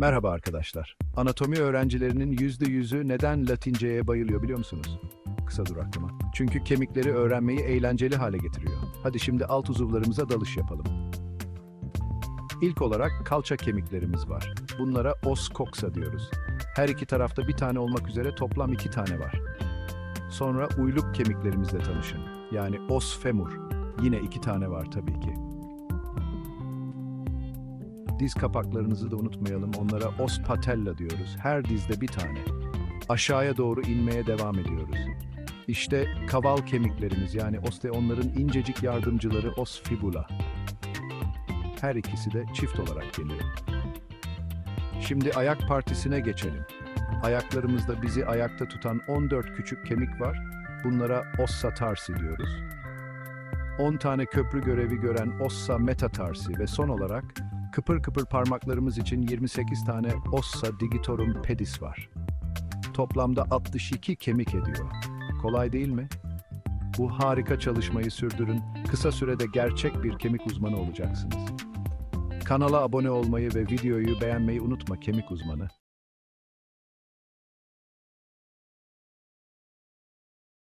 Merhaba arkadaşlar. Anatomi öğrencilerinin %100'ü neden Latinceye bayılıyor biliyor musunuz? Kısa dur aklıma. Çünkü kemikleri öğrenmeyi eğlenceli hale getiriyor. Hadi şimdi alt uzuvlarımıza dalış yapalım. İlk olarak kalça kemiklerimiz var. Bunlara os coxa diyoruz. Her iki tarafta bir tane olmak üzere toplam iki tane var. Sonra uyluk kemiklerimizle tanışın. Yani os femur. Yine iki tane var tabii ki. Diz kapaklarınızı da unutmayalım. Onlara os patella diyoruz. Her dizde bir tane. Aşağıya doğru inmeye devam ediyoruz. İşte kaval kemiklerimiz yani osteonların incecik yardımcıları os fibula. Her ikisi de çift olarak geliyor. Şimdi ayak partisine geçelim. Ayaklarımızda bizi ayakta tutan 14 küçük kemik var. Bunlara ossa tarsi diyoruz. 10 tane köprü görevi gören ossa metatarsi ve son olarak kıpır kıpır parmaklarımız için 28 tane ossa digitorum pedis var. Toplamda 62 kemik ediyor. Kolay değil mi? Bu harika çalışmayı sürdürün. Kısa sürede gerçek bir kemik uzmanı olacaksınız. Kanala abone olmayı ve videoyu beğenmeyi unutma kemik uzmanı.